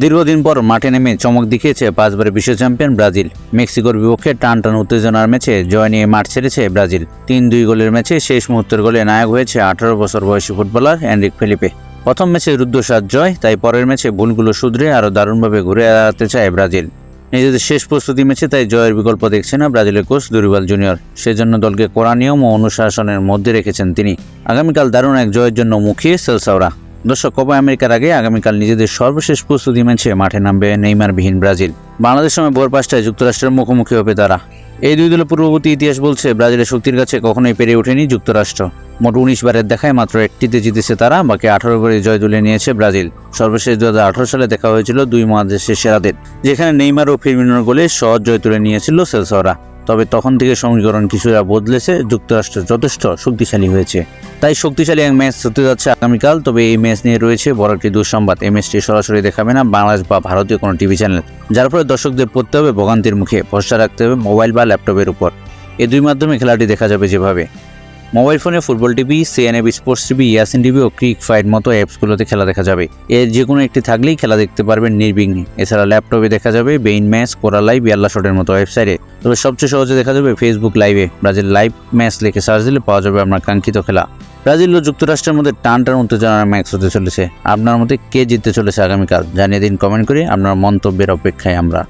দীর্ঘদিন পর মাঠে নেমে চমক দেখিয়েছে পাঁচবারের বিশ্ব চ্যাম্পিয়ন ব্রাজিল। মেক্সিকোর বিপক্ষে টান টান উত্তেজনার ম্যাচে জয় নিয়ে মাঠ ছেড়েছে ব্রাজিল। তিন দুই গোলের ম্যাচে শেষ মুহূর্তের গোলে নায়ক হয়েছে আঠারো বছর বয়সী ফুটবলার এনরিক ফেলিপে। প্রথম ম্যাচে রুদ্ধশ্বাস জয়, তাই পরের ম্যাচে ভুলগুলো শুধরে আরও দারুণভাবে ঘুরে দাঁড়াতে চায় ব্রাজিল। নিজেদের শেষ প্রস্তুতি ম্যাচে তাই জয়ের বিকল্প দেখছে না ব্রাজিলের কোচ দুরিবাল জুনিয়র। সেজন্য দলকে কড়া নিয়ম ও অনুশাসনের মধ্যে রেখেছেন তিনি। আগামীকাল দারুণ এক জয়ের জন্য মুখিয়ে সেলসাওরা। দর্শক কোপা আমেরিকার আগে আগামীকাল নিজেদের সর্বশেষ প্রস্তুতি ম্যাচে মাঠে নামবে নেইমারবিহীন ব্রাজিল। বাংলাদেশ সময় ভোর পাঁচটায় যুক্তরাষ্ট্রের মুখোমুখি হবে তারা। এই দুই দলের পূর্ববর্তী ইতিহাস বলছে, ব্রাজিলের শক্তির কাছে কখনোই পেরে ওঠেনি যুক্তরাষ্ট্র। মোট উনিশ বারের দেখায় মাত্র একটিতে জিতেছে তারা, বাকি আঠারো বারে জয় তুলে নিয়েছে ব্রাজিল। সর্বশেষ দু হাজার আঠারো সালে দেখা হয়েছিল দুই মহাদেশের সেরাদের, যেখানে নেইমার ও ফিরমিনোর গোলে সহজ জয় তুলে নিয়েছিল সেলসরা। তবে তখন থেকে সমীকরণ কিছুটা বদলেছে, যুক্তরাষ্ট্র যথেষ্ট শক্তিশালী হয়েছে। তাই শক্তিশালী এক ম্যাচ হতে যাচ্ছে আগামীকাল, তবে এই ম্যাচ নিয়ে রয়েছে বড় একটি দুঃসংবাদ। এই ম্যাচটি সরাসরি দেখাবে না বাংলাদেশ বা ভারতীয় কোনো টিভি চ্যানেল। যার ফলে দর্শকদের পড়তে হবে, ভোগান্তির মুখে ভরসা রাখতে হবে মোবাইল বা ল্যাপটপের উপর। এই দুই মাধ্যমে খেলাটি দেখা যাবে যেভাবে। মোবাইল ফোনে football TV CNAB sports TV, Yasin TV ও ক্রিক ফাইট মতো অ্যাপসগুলোতে খেলা দেখা যাবে। এর যে কোনো একটি থাকলেই খেলা দেখতে পারবেন নির্বিঘ্নে। এছাড়া ল্যাপটপে দেখা যাবে বেইন ম্যাচ কোরা লাইভ ইয়াল্লা শটের মতো ওয়েবসাইটে। তবে সবচেয়ে সহজে দেখা যাবে ফেসবুক লাইভে ব্রাজিল লাইভ ম্যাচ লিখে সার্চ দিলে পাওয়া যাবে আপনার কাঙ্ক্ষিত খেলা। ব্রাজিল ও যুক্তরাষ্ট্রের মধ্যে টান টান উত্তেজনার ম্যাচ হতে চলেছে। আপনার মতে কে জিততে চলেছে আগামীকাল? জানিয়ে দিন কমেন্ট করে আপনার মন্তব্যের অপেক্ষায় আমরা।